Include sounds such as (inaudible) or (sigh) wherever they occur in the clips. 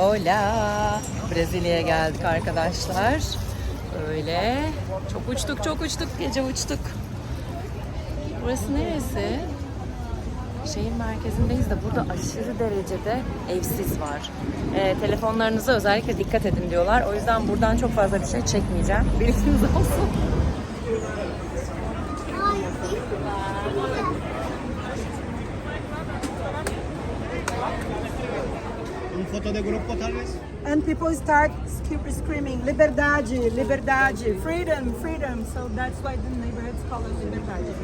Hola. Brezilya'ya geldik arkadaşlar. Öyle. Çok uçtuk, çok uçtuk. Gece uçtuk. Burası neresi? Şehir merkezindeyiz de burada aşırı derecede evsiz var. Ee, telefonlarınıza özellikle dikkat edin diyorlar. O yüzden buradan çok fazla bir şey çekmeyeceğim. (laughs) Bilginiz olsun. Un foto de grupo tal vez. and people start screaming liberdade liberdade freedom freedom. So that's why the neighborhood's called liberdade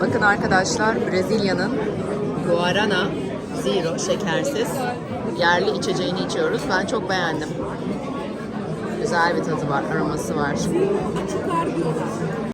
Bakın arkadaşlar Brezilya'nın Guarana Zero şekersiz yerli içeceğini içiyoruz. Ben çok beğendim. Güzel bir tadı var, aroması var. açıklar diyorlar